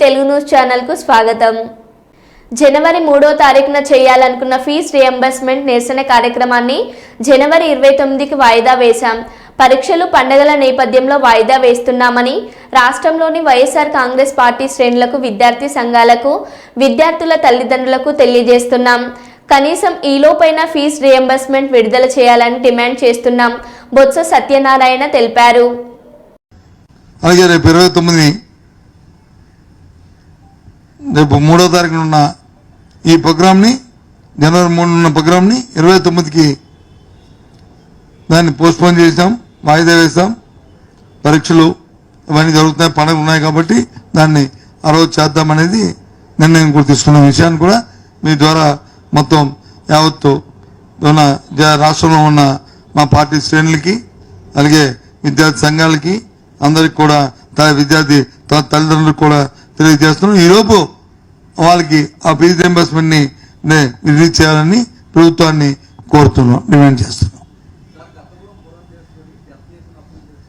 Telugu news ఛానల్కు స్వాగతం. జనవరి మూడో తారీఖున చేయాలనుకున్న ఫీజ్ రియంబర్స్మెంట్ నిరసన కార్యక్రమాన్ని జనవరి ఇరవై తొమ్మిదికి వాయిదా వేశాం. పరీక్షలు పండగల నేపథ్యంలో వాయిదా వేస్తున్నామని రాష్ట్రంలోని వైఎస్ఆర్ కాంగ్రెస్ పార్టీ శ్రేణులకు విద్యార్థి సంఘాలకు విద్యార్థుల తల్లిదండ్రులకు తెలియజేస్తున్నాం. కనీసం ఈలోపైన ఫీజు రియంబర్స్మెంట్ విడుదల చేయాలని డిమాండ్ చేస్తున్నాం బొత్స సత్యనారాయణ తెలిపారు. అలాగే రేపు ఇరవై తొమ్మిది రేపు మూడో తారీఖున ఉన్న ఈ ప్రోగ్రామ్ని జనవరి మూడు ఉన్న ప్రోగ్రామ్ని ఇరవై తొమ్మిదికి దాన్ని పోస్ట్పోన్ చేసాం వాయిదా వేసాం పరీక్షలు ఇవన్నీ జరుగుతున్నాయి పండుగలు ఉన్నాయి కాబట్టి దాన్ని ఆ రోజు చేద్దామనేది నిర్ణయం కూడా తీసుకున్న విషయాన్ని కూడా మీ ద్వారా మొత్తం యావత్తు ఉన్న జ- రాష్ట్రంలో ఉన్న మా పార్టీ శ్రేణులకి అలాగే విద్యార్థి సంఘాలకి అందరికి కూడా విద్యార్థి తల్లిదండ్రులకు కూడా తెలియజేస్తున్నాం. ఈలోపు వాళ్ళకి ఆ ఫీజు రింబర్స్మెంట్ని రిలీజ్ చేయాలని ప్రభుత్వాన్ని కోరుతున్నాం డిమాండ్ చేస్తున్నాం.